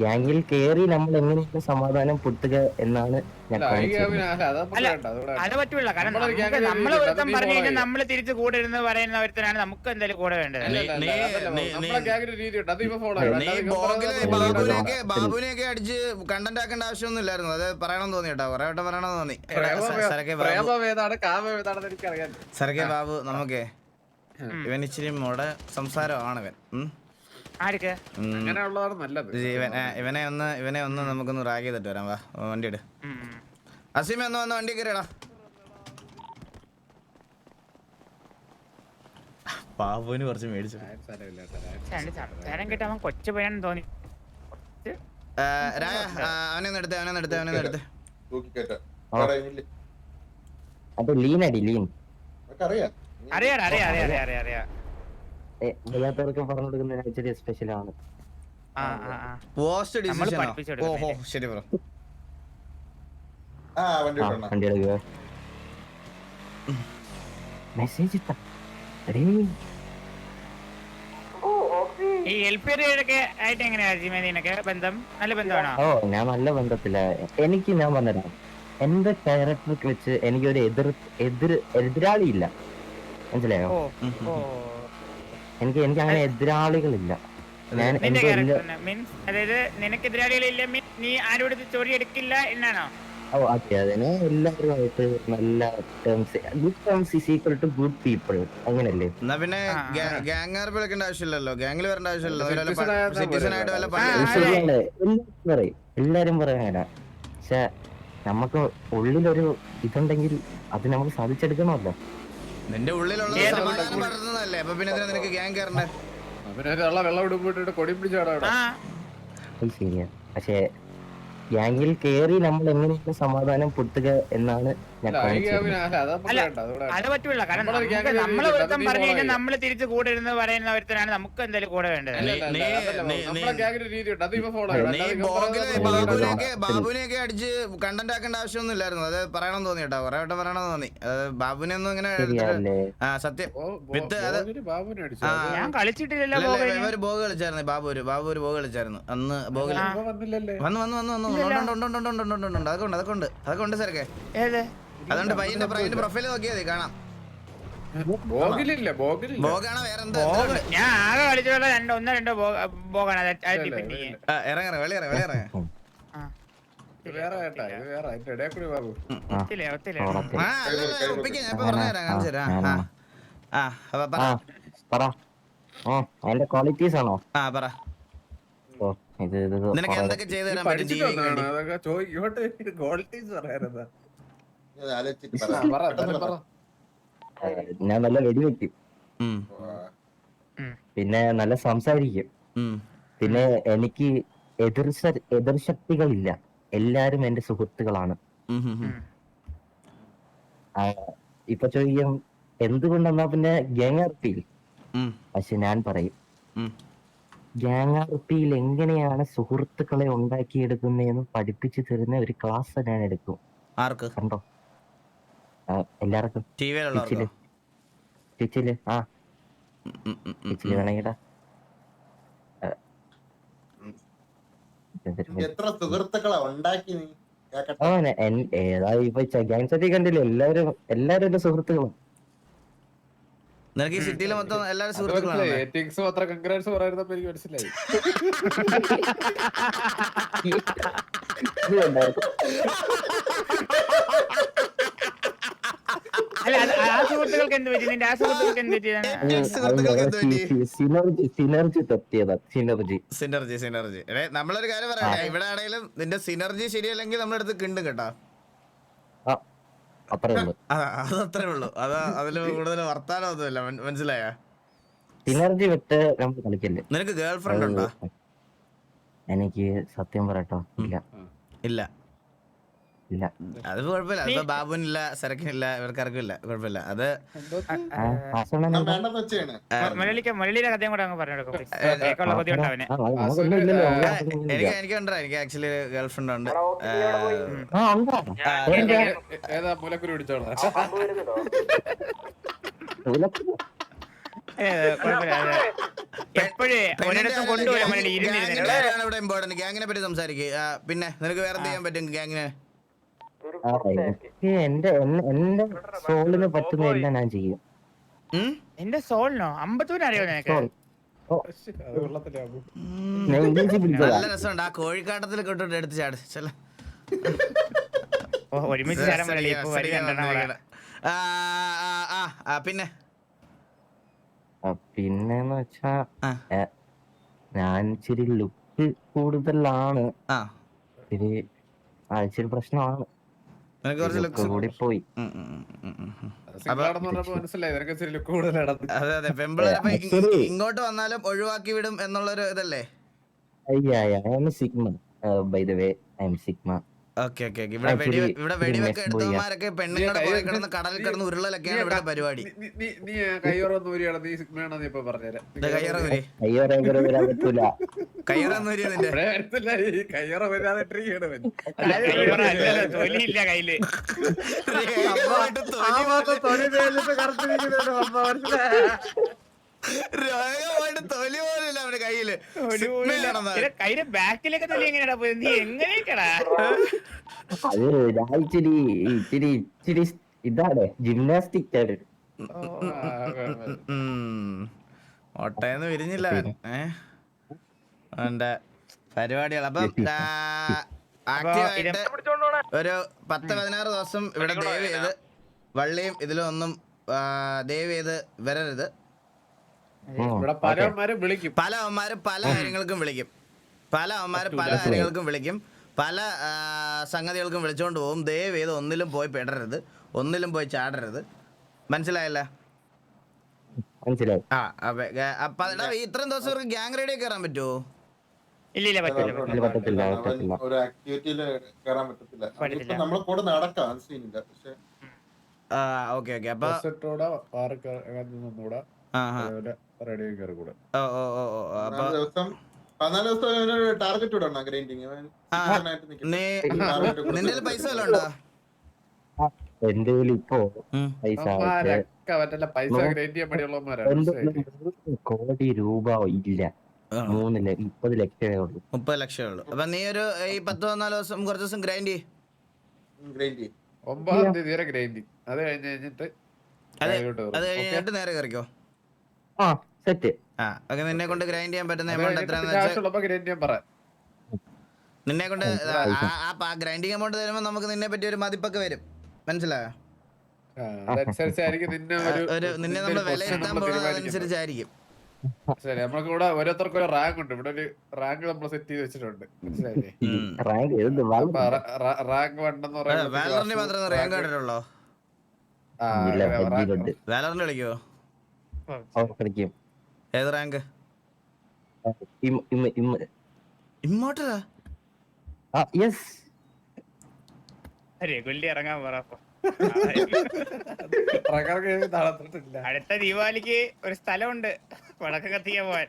ഗ്യാങ്ങിൽ കേറി നമ്മൾ എങ്ങനെയൊക്കെ സമാധാനം പൊട്ടുക എന്നാണ് ഞാൻ അത് പറ്റൂല കാരണം നമ്മളെ ഒരുത്തം പറഞ്ഞു കഴിഞ്ഞാൽ നമ്മൾ തിരിച്ച് കൂടെ ഇരുന്ന് പറയുന്ന ഒരുത്തനാണ് നമുക്ക് എന്തായാലും കൂടെ വേണ്ടത്. ബാബുവിനെയൊക്കെ അടിച്ച് കണ്ടന്റ് ആക്കേണ്ട ആവശ്യമൊന്നുമില്ലായിരുന്നു. അത് പറയണമെന്ന് തോന്നി കേട്ടോ കുറെ വട്ടം പറയണമെന്ന് തോന്നി. സരക്കെ ബാബു. നമുക്കേ ഇവൻ ഇച്ചിരി മോടെ സംസാരമാണ് ഇവൻ ആർക്ക്? ഉം. അങ്ങനെയുള്ളതാണ് നല്ലത്. ഇവൻ ഇവനെ ഒന്ന് ഇവനെ ഒന്ന് നമുക്കൊന്ന് റാഗ് ചെയ്തിട്ട് വരാം വാ. വണ്ടി ഇട്. അസീമ ഒന്ന് വന്ന് വണ്ടി കയറിയടാ. പാവന് കുറച്ച് മേടിച്ചു. സാരമില്ല കേട്ടോ, ചേട്ടൻ സംസാരം കേട്ട് അവൻ കൊച്ചു പയ്യാണെന്ന് തോന്നി. രായ അവനെ ഒന്ന് എടുത്തേ അവനെ ഒന്ന് എടുത്തേ അവനെ എടുത്തേ. അത് ലീൻ. അടി ലീൻ അറിയാം അറിയാം അറിയാം അറിയാം അറിയാം. പറഞ്ഞു കൊടുക്കുന്ന സ്പെഷ്യൽ ആണ്. പോസ്റ്റ് കൊടുക്കണം ഓഹോ ശരി ബ്രോ. ആ, വണ്ടി ആ വിട്ടോണം. വണ്ടി എടുക്കുക മെസ്സേജ് ഇട്ടാ. ഈ എൽ പി ഒക്കെ ആയിട്ട് എങ്ങനെയാ ബന്ധം? നല്ല ബന്ധമാണോ? ഓ ഞാൻ നല്ല ബന്ധത്തില. എനിക്ക് ഞാൻ പറഞ്ഞിരുന്നു എന്റെ ക്യാരക്ടർക്ക് വെച്ച് എനിക്കൊരു എതിർ എതിർ എതിരാളി ഇല്ല. മനസ്സിലായോ? എനിക്ക് എനിക്ക് അങ്ങനെ എതിരാളികളില്ല. ഞാൻ നിന്റെ ക്യാരക്ടറിന് മീൻസ് അതായത് നിനക്ക് എതിരാളികളില്ല മീൻസ് നീ ആരോട് ചോരി എടുക്കില്ല എന്നാണോ? ഓ അതെ അതിന് എല്ലാവരുമായിട്ട് നല്ല terms good terms is equal to good people അങ്ങനല്ലേ? എന്നാ പിന്നെ. വിളിക്കേണ്ട ആവശ്യമില്ലല്ലോ? വരേണ്ട ആവശ്യമില്ലല്ലോ? സിറ്റിസൺ ആയിട്ട് വല്ല. ശരിയാണ് എല്ലാരും പറയും. എല്ലാരും പക്ഷെ നമുക്ക് ഉള്ളിലൊരു ഇതുണ്ടെങ്കിൽ അത് നമുക്ക് സാധിച്ചെടുക്കണമല്ലോ. നിന്റെ ഉള്ളിലുള്ള സമാധാനം പടർന്നതല്ലേ അപ്പൊ പിന്നെ എന്തിനാ നിനക്ക് ഗ്യാങ് കയറണ്ടേ അവനെ വെള്ളം കൊടി പിടിച്ചാടാ അവിടെ. ആ. അത് ശരിയാ. പക്ഷെ ഗ്യാങ്ങിൽ കയറി നമ്മൾ എങ്ങനെയൊക്കെ സമാധാനം പൊട്ടുക എന്നാണ് അത് പറ്റൂല കാരണം നമ്മൾ ഒരുത്തം പറഞ്ഞു കഴിഞ്ഞാൽ നമ്മൾ തിരിച്ച് കൂടെ ഇരുന്ന് പറയുന്ന ഒരുത്തനാണ് നമുക്ക് എന്തായാലും കൂടെ വേണ്ടത്. ബാബുവിനെയൊക്കെ അടിച്ച് കണ്ടന്റ് ആക്കേണ്ട ആവശ്യമൊന്നും ഇല്ലായിരുന്നു അത് പറയണം തോന്നി കേട്ടോ. കൊറേ വട്ടം പറയണം തോന്നി. ബാബുനെ ഒന്നും ഇങ്ങനെ ആ സത്യം. വിത്ത് അത് ഞാൻ കളിച്ചിട്ടില്ലല്ലോ ഒരു ബോഗ് കളിച്ചായിരുന്നു ബാബു ഒരു ബാബു ഒരു ബോഗ് കളിച്ചായിരുന്നു. അന്ന് ബോഗ് വന്ന് വന്നു വന്നു വന്നു. അതൊക്കെ ഉണ്ട് അതൊക്കെ ഉണ്ട്. അതൊക്കെ ഉണ്ട് സാറൊക്കെ അതുകൊണ്ട് പയ്യന്റെ പയ്യന്റെ പ്രൊഫൈൽ നോക്കിയാ മതി കാണാം. ബോഗിലില്ല ബോഗിലില്ല. ബോഗാണോ വേറെ എന്താ? ഞാൻ ആകെ കളിച്ചിട്ടുള്ള രണ്ടോ ഒന്നോ രണ്ടോ ബോഗാണ്. ഇറങ്ങറ ഇത് വേറെ കേട്ടാ ഇത് വേറെ അതിന്റെ ഇടയിൽ കൂടി ബാബു ഒത്തില്ല ഒത്തില്ല. ആ അല്ല അല്ല, ഒപ്പിക്കാം ഞാൻ ഇപ്പൊ പറഞ്ഞുതരാം കാണിച്ചു തരാം ആ അപ്പൊ പറ. ആ അതിന്റെ ക്വാളിറ്റീസ് ആണോ? ആ പറ. ഓ ഇത് ഇത് ഇത് നിനക്ക് എന്തൊക്കെ ചെയ്തു തരാൻ പറ്റും ഞാൻ നല്ല വെടി വെക്കും. പിന്നെ നല്ല സംസാരിക്കും. പിന്നെ എനിക്ക് എതിർ ശ- ശക്തികളില്ല. എല്ലാരും എന്റെ സുഹൃത്തുക്കളാണ്. ആ, ഇപ്പൊ ചോദിക്കും എന്തുകൊണ്ടെന്നാ പിന്നെ ഗ്യാങ് ആർപിയിൽ പക്ഷെ ഞാൻ പറയും ഗ്യാങ് ആർപിയിൽ എങ്ങനെയാണ് സുഹൃത്തുക്കളെ ഉണ്ടാക്കിയെടുക്കുന്നതെന്ന് പഠിപ്പിച്ചു തരുന്ന ഒരു ക്ലാസ് ഞാൻ എടുക്കും. ആർക്ക്? കണ്ടോ? എല്ലാവർക്കും. ടിവിയിലുള്ളവർക്കോ ട്വിച്ചിൽ ആ. ട്വിച്ചിൽ വേണമെങ്കിടാ. എത്ര സുഹൃത്തുക്കളാ ഉണ്ടാക്കി നീ? കണ്ടില്ലേ? എല്ലാരും എല്ലാരും എന്റെ സുഹൃത്തുക്കളും. നിനക്ക് ഈ സിറ്റിയിൽ മൊത്തം എല്ലാവരും സുഹൃത്തുക്കളാണ് പറയുന്നപ്പോ എനിക്ക് മനസ്സിലായി. ആ സുഹൃത്തുക്കൾക്ക് എന്ത് പറ്റി? നിന്റെ ആ സുഹൃത്തുക്കൾക്ക് എന്ത് പറ്റിയതാണ് അത് സുഹൃത്തുക്കൾക്ക് എന്ത് പറ്റി? സിനർജി സിനർജി തെറ്റിയതാ സിനർജി. Synergy synergy. എടേ നമ്മളൊരു കാര്യം പറയട്ടെ. ഇവിടെ ആണെങ്കിലും നിന്റെ സിനർജി ശരിയല്ലെങ്കിൽ നമ്മളടുത്ത് കിണ്ടും കേട്ടോ. ആ അത്രേ ഉള്ളു. അതാ അത് അത്രേ ഉള്ളൂ. അതാ അതിൽ കൂടുതൽ വർത്താനം ഒന്നുമില്ല മൻ- മനസ്സിലായ? സിനർജി വിട്ട് നമുക്ക് കളിക്കല്ലേ? നിനക്ക് ഗേൾ ഫ്രണ്ട് ഉണ്ടോ എനിക്ക് സത്യം പറയട്ടോ ഇല്ല. ഇല്ല. ഇല്ല. അത് കുഴപ്പമില്ല. അതിപ്പോ ബാബുനില്ല സരക്കിനില്ല ഇവർക്കാർക്കും ഇല്ല കുഴപ്പമില്ല. അത് മലയാളിക്ക് മലയാളിയുടെ കഥയും എനിക്ക് എനിക്ക് ഉണ്ടോ. എനിക്ക് ആക്ച്വലി ഗാങ്ങിനെ പറ്റി സംസാരിക്കും. പിന്നെ നിനക്ക് വേറെ ചെയ്യാൻ പറ്റും ഗാങ്ങിനെ എന്റെ എന്റെ സോളിന് പറ്റുന്ന എല്ലാം ഞാൻ ചെയ്യും? എന്റെ സോളിനോ? അമ്പത്തൂര് അറിയോ നല്ല രസമുണ്ട്. ആ കോഴിക്കാട്ടത്തിൽ കൊണ്ടുകൊണ്ട് എടുത്ത് ചാട്. ചില ഓ, ഒരുമിച്ച് പിന്നെ? പിന്നെന്ന് വെച്ചാ ഞാൻ ഇച്ചിരി ലുക്ക് കൂടുതലാണ്. ആ. ഇച്ചിരി ആ ഇച്ചിരി പ്രശ്നമാണ്. നിനക്ക് കുറച്ച് ലുക്ക് ലുക്സ് കൂടി പോയി സിംഗിളാണെന്ന് പറഞ്ഞപ്പോ മനസ്സിലായി നിനക്ക് ഇച്ചിരി ലുക്ക് കൂടുതലാണ് അതെ അതെ ഇ- ഇങ്ങോട്ട് വന്നാലും ഒഴിവാക്കി വിടും എന്നുള്ളൊരു ഇതല്ലേ അയ്യാ I am sigma by the way I am sigma okay okay ഇവിടെ വെടി ഇവിടെ വെടിവെക്കെ എടുത്തവന്മാരൊക്കെ പെണ്ണുങ്ങളുടെ നീ കിടന്ന് കടലിൽ കിടന്ന് ഉരുളലൊക്കെയാണ് ഇവിടെ പരിപാടി. നീ- നീ- നീ- നീ സിഗ്മയാണോ നീ ഇപ്പൊ പറഞ്ഞുതരാം കയ്യറ വരി അയ്യോ ഭയങ്കര വരാൻ പറ്റൂല. കയ്യറന്ന് വരി നിന്റെ. കയ്യോറ വരാതെ കയ്യോറ അല്ലല്ലോ, തൊലിയില്ല കയ്യിൽ. തൊലി തൊലി പോലില്ല അവന്റെ കയ്യിൽ. ബാക്കിലൊക്കെ തൊലി എങ്ങനെയാ പോയത്? നീ എങ്ങനെയൊക്കെടാ? അത് ഞാൻ ഇച്ചിരി ഇച്ചിരി ഇച്ചിരി ഇതാണ് ജിംനാസ്റ്റിക് ആണ് വിരിഞ്ഞില്ല അവൻ. ഏ? അവന്റെ പരിപാടികൾ. അപ്പം ആക്റ്റീവായിട്ട് ഒരു പത്ത് പതിനാറ് ദിവസം ഇവിടെ ദയവ് ചെയ്ത് വള്ളിയും ഇതിലൊന്നും ദയവ് ചെയ്ത് വരരുത്. ഇവിടെ പലവന്മാരും വിളിക്കും. പല അവന്മാരും പല കാര്യങ്ങൾക്കും വിളിക്കും. പല അവന്മാരും പല കാര്യങ്ങൾക്കും വിളിക്കും. പല സംഗതികൾക്കും വിളിച്ചുകൊണ്ട് പോകും. ദയവ് ചെയ്ത് ഒന്നിലും പോയി പെടരുത്. ഒന്നിലും പോയി ചാടരുത്. മനസ്സിലായല്ല? മനസ്സിലായി. ആ അപ്പൊ അപ്പൊ എടാ, ഈ ഇത്രയും ദിവസം ഇവർക്ക് ഗ്യാങ് റേഡിയോ കയറാൻ പറ്റുമോ ഇല്ല ഇല്ല പറ്റില്ല പറ്റില്ല. ഇല്ല, പറ്റത്തില്ല, പറ്റത്തില്ല. ഒരു ആക്ടിവിറ്റിയിൽ കയറാൻ പറ്റത്തില്ല. പറ്റത്തില്ല. അതിപ്പോ നമ്മളെ കൂടെ നടക്കാം അത് സീനില്ല പക്ഷെ ആ ഓക്കെ ഓക്കെ. അപ്പൊ ആ ആ അതേപോലെ റേഡിയോ കയറി കൂടെ ഓ ഓ ഓ അപ്പൊ ദിവസം പതിനാല് ദിവസം ടാർഗറ്റ് വിടണം ഗ്രൈൻഡിങ് നിന്റെ പൈസ വല്ലതും ഉണ്ടോ? എന്റെ കയ്യിൽ ഇപ്പോ. പൈസ കോടി രൂപ ഇല്ല. മൂന്ന് മുപ്പത് ലക്ഷമേ ഉള്ളൂ. മുപ്പത് ലക്ഷമേ ഉള്ളൂ. അപ്പൊ നീ ഒരു ഈ പത്ത് പതിനാല് ദിവസം കുറച്ച് ദിവസം ഗ്രൈൻഡ് ചെയ്യ്. ഗ്രൈൻഡ് ഒമ്പതാം തീയതി വരെ ഗ്രൈൻഡ് അത് കഴിഞ്ഞ് കഴിഞ്ഞിട്ട് അത് കഴിഞ്ഞിട്ട് നേരെ കറിക്കോ ആ. സെറ്റ് ആ നിന്നെ കൊണ്ട് ഗ്രൈൻഡ് ചെയ്യാൻ പറ്റുന്ന എമൗണ്ട് വെച്ചാൽ പറ. നിന്നെ കൊണ്ട് ആ ഗ്രൈൻഡിങ് എമൗണ്ട് തരുമ്പോൾ നമുക്ക് നിന്നെ പറ്റി ഒരു മതിപ്പൊക്കെ വരും. മനസ്സിലായോ? നിന്നെ ഒരു ഒരു നിന്നെ നമ്മൾ വിലയിരുത്താൻ. ശരി നമ്മളെ കൂടെ ഓരോരുത്തർക്കും ഒരു റാങ്ക് ഉണ്ട്. ഇവിടെ ഒരു റാങ്ക് നമ്മൾ സെറ്റ് ചെയ്ത് വെച്ചിട്ടുണ്ട്. മനസ്സിലായില്ലേ? റാങ്ക് റാങ്ക് വണ്ടെന്ന് വാലറിന് മാത്രമേ റാങ്ക് കണ്ടിട്ടുള്ളോ? വാലറിന് കളിക്കുവോ കളിക്കും. ഏത് റാങ്ക് ഇമ്മോട്ടലാ യെസ് രഘുലി ഇറങ്ങാൻ പറ അടുത്ത ദീപാവലിക്ക് ഒരു സ്ഥലമുണ്ട്. വടക്ക് കത്തിക്കാൻ പോവാൻ.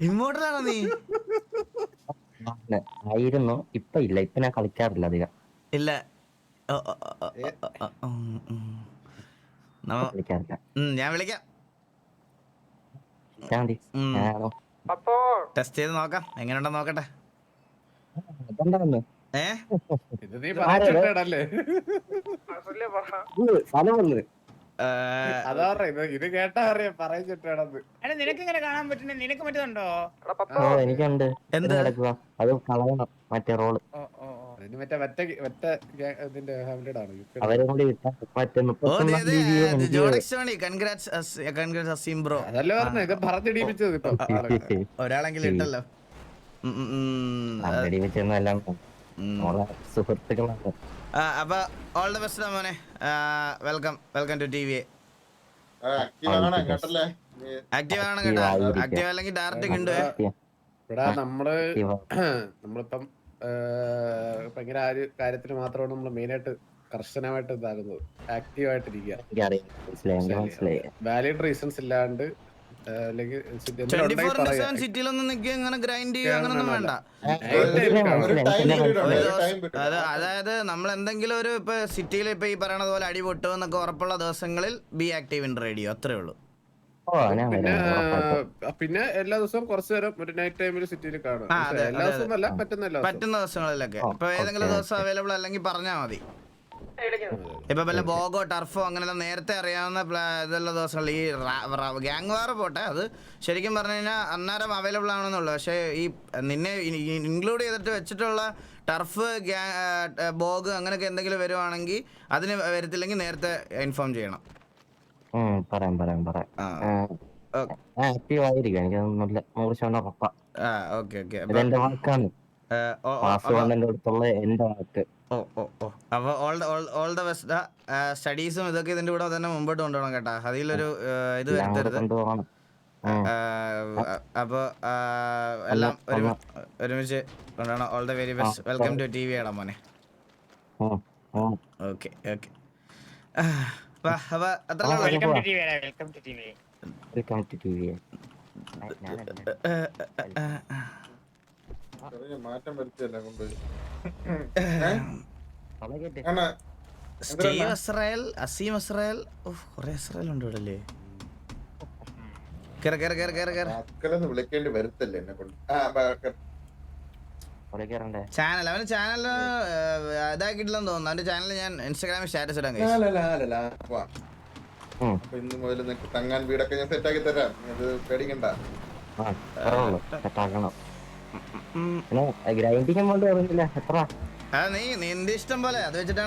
ഇമ്മോട്ടലാണോ നീ? ആണ്. ആയിരുന്നു? ഇപ്പൊ ഇല്ല. ഇപ്പൊ ഞാൻ കളിക്കാറില്ല അധികം. ഇല്ല. ഓ, ഓ, ഓ, ഓ, ഓ, ഓ, ഉം, ഉം. നമ്മ- കളിക്കാറില്ല. ഉം, ഞാൻ വിളിക്കാം. ഞാൻ മതി. ഉം. ഞാനോ ടെസ്റ്റ് ചെയ്ത് നോക്കാം. എങ്ങനെയുണ്ടെന്ന് നോക്കട്ടെ. അതെന്താന്ന് ഏ? ഇത് നീ പറഞ്ഞിട്ടല്ലേ? ഇത് സ്ഥലം വന്ന് ഏ, അതാ ഇത് കേട്ടാ അറിയാം അല്ല നിനക്ക് ഇങ്ങനെ കാണാൻ പറ്റുന്ന നിനക്ക് പറ്റുന്നുണ്ടോ? എനിക്കുണ്ട്. എന്ത്? കിടക്കുക അത് കളയണം മറ്റേ റോൾ. അതിന് മറ്റേ മറ്റേ മറ്റേ ഗാ- ഇതിന്റെ ഹാമിലഡ് ആണ് UK ടെ. അവരെ കൂടി വിട്ടാ മറ്റേ ഓ മുപ്പത്തൊന്നാം തീയതി ജോഡക്സ് കൺഗ്രാറ്റ്സ് കൺഗ്രാറ്റ്സ് അസീം ബ്രോ. അതല്ലേ പറഞ്ഞ ഇത് പറഞ്ഞിടിപ്പിച്ചത് ഇപ്പൊ. ആൾ. ഒരാളെങ്കിലും ഇട്ടല്ലോ. ഉം, ഉം, ഉം. അങ്ങടി വെച്ചെന്നെല്ലാം ഉം. നമ്മളെ സുഹൃത്തുക്കളാണ്. അപ്പൊ ഓൾ ദ ബെസ്റ്റ് മോനെ. Welcome welcome to T V active ആണ് കേട്ടല്ലേ? ആക്റ്റീവ് ആണ് കേട്ടോ. ആക്റ്റീവ് അല്ലെങ്കിൽ ഡയറക്റ്റ് കിണ്ടു ഇവിടെ നമ്മൾ നമ്മളിപ്പം ഭയങ്കര ആ ഒരു കാര്യത്തിന് മാത്രമാണ് നമ്മൾ മെയിനായിട്ട് കർശനമായിട്ട് ഇതാകുന്നത് ആക്റ്റീവ് ആയിട്ടിരിക്കുക എനിക്കറിയാം. മനസ്സിലായി എനിക്ക് മനസ്സിലായി. വാലിഡ് റീസൺസ് ഇല്ലാണ്ട് അല്ലെങ്കിൽ. സിറ്റിയിലൊന്നും നിൽക്കുക അങ്ങനെ ഗ്രൈൻഡ് ചെയ്യുക അങ്ങനൊന്നും വേണ്ട. അതായത് നമ്മൾ എന്തെങ്കിലും ഒരു ഇപ്പൊ സിറ്റിയിൽ ഇപ്പൊ ഈ പറയണത് പോലെ അടി പൊട്ടു എന്നൊക്കെ ഉറപ്പുള്ള ദിവസങ്ങളിൽ ബി ആക്റ്റീവ് ഇൻ റേഡിയോ അത്രേ ഉള്ളൂ. ഓ പിന്നെ പിന്നെ എല്ലാ ദിവസവും കുറച്ചു നേരം ഒരു നൈറ്റ് ടൈമിൽ സിറ്റിയിൽ കാണും. എല്ലാ ദിവസവും അല്ല പറ്റുന്നതല്ലേ പറ്റുന്ന ദിവസങ്ങളിലൊക്കെ. ഇപ്പൊ ഏതെങ്കിലും ദിവസം അവൈലബിൾ അല്ലെങ്കിൽ പറഞ്ഞാൽ മതി. ഇപ്പൊ വല്ല ബോഗോ ടർഫോ അങ്ങനെ നേരത്തെ അറിയാവുന്ന ഇതുള്ള ദിവസങ്ങളിൽ ഈ ഗ്യാങ് വാർ പോട്ടെ അത് ശരിക്കും പറഞ്ഞു കഴിഞ്ഞാൽ അന്നേരം അവൈലബിൾ ആണെന്നുള്ളു. പക്ഷേ ഈ നിന്നെ ഇൻക്ലൂഡ് ചെയ്തിട്ട് വെച്ചിട്ടുള്ള ടർഫ് ബോഗ് അങ്ങനെയൊക്കെ എന്തെങ്കിലും വരുവാണെങ്കിൽ അതിന് വരത്തില്ലെങ്കിൽ നേരത്തെ ഇൻഫോം ചെയ്യണം. പറയാം പറയാം പറയാം. ആക്റ്റീവ് ആയിരിക്കും. എനിക്ക് നല്ല നൂറ് ശതമാനം വാക്കാണ്. അടുത്തുള്ള എന്റെ വാക്ക്. ഓ ഓ ഓ. അപ്പോൾ all the all the best സ്റ്റഡീസും ഇതൊക്കെ ഇതിന്റെ കൂടെ തന്നെ മുമ്പോട്ട് കൊണ്ടുപോകണം കേട്ടാ. അതിലൊരു ഇത് വരുത്തരുത്. അപ്പൊ അപ്പോൾ എല്ലാം ഒരു ഒരുമിച്ച് കൊണ്ടുപോകണം. All the very best welcome to T V ആടാ മോനെ. Okay okay welcome to T V മാറ്റം വരുത്തിയല്ലേ കൊണ്ടുപോയി സ്റ്റീവ് അസീം ഇസ്രായേൽ ഓഹ് കുറേ ഉണ്ട് ഇവിടെ അല്ലേ വിളിക്കേണ്ടി വരത്തല്ലേ എന്നെ കൊണ്ട്? ചാനൽ അവന് ചാനൽ ഇതാക്കിയിട്ടില്ലെന്ന് തോന്നുന്നു. അവന്റെ ചാനൽ ഞാൻ ഇൻസ്റ്റാഗ്രാമിൽ സ്റ്റാറ്റസ് ഇടാൻ. ഇന്ന് മുതൽ തങ്ങാൻ വീടൊക്കെ ഞാൻ സെറ്റാക്കി തരാം. പേടിക്കണ്ട. ആ ഗ്രൈൻഡിങ് എമൗണ്ട് പറഞ്ഞില്ല എത്ര അത് നീ നിന്റെ ഇഷ്ടം പോലെ അത് വെച്ചിട്ടാണ്